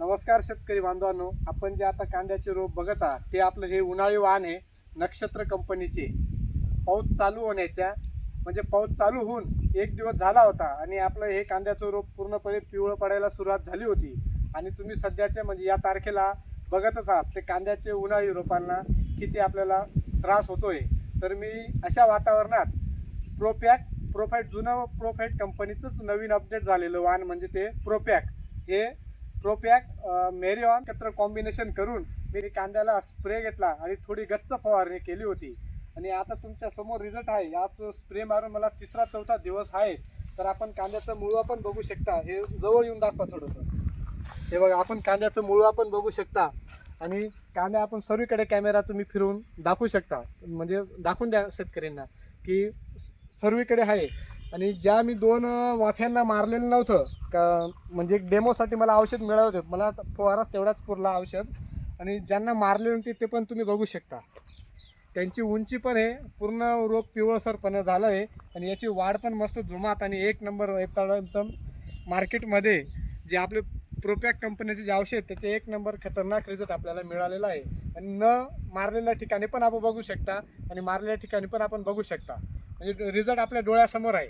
नमस्कार शेतकरी बांधवांनो. आपण जे आता कांद्याचे रोप बघत आहात ते आपलं हे उन्हाळी वाहन आहे नक्षत्र कंपनीचे. पाऊस चालू होण्याच्या म्हणजे पाऊस चालू होऊन एक दिवस झाला होता आणि आपलं हे कांद्याचं रोप पूर्णपणे पिवळं पडायला सुरुवात झाली होती. आणि तुम्ही सध्याच्या म्हणजे या तारखेला बघतच आहात ते कांद्याचे उन्हाळी रोपांना किती आपल्याला त्रास होतोय. तर मी अशा वातावरणात प्रोपॅक प्रोफाईट जुनं प्रोफाईट कंपनीचंच नवीन अपडेट झालेलं वाहन म्हणजे ते प्रोपॅक हे प्रोपॅक मेरिऑन एकत्र कॉम्बिनेशन करून मी कांद्याला स्प्रे घेतला आणि थोडी गच्च फवारणी केली होती. आणि आता तुमच्यासमोर रिझल्ट आहे. तो स्प्रे मारून मला तिसरा चौथा दिवस आहे. तर आपण कांद्याचं मुळवा पण बघू शकता. हे जवळ येऊन दाखवा थोडंसं. हे बघा आपण कांद्याचं मुळवा पण बघू शकता. आणि कांदा आपण सर्वीकडे कॅमेरा तुम्ही फिरून दाखवू शकता. म्हणजे दाखवून द्या शेतकऱ्यांना की सर्वीकडे आहे. आणि ज्या मी दोन वाफ्यांना मारलेलं नव्हतं का म्हणजे एक डेमोसाठी मला औषध मिळालं होतं मला फवारा तेवढाच पुरला औषध. आणि ज्यांना मारले होते ते पण तुम्ही बघू शकता. त्यांची उंची पण आहे पूर्ण रोग पिवळसरपणं झालं आहे आणि याची वाढ पण मस्त जुमात आणि एक नंबर एकदम मार्केटमध्ये जे आपले प्रोपॅक कंपनीचे जे औषध त्याचे एक नंबर खतरनाक रिझल्ट आपल्याला मिळालेला आहे. आणि न मारलेल्या ठिकाणी पण आपण बघू शकता आणि मारलेल्या ठिकाणी पण आपण बघू शकता. म्हणजे रिझल्ट आपल्या डोळ्यासमोर आहे.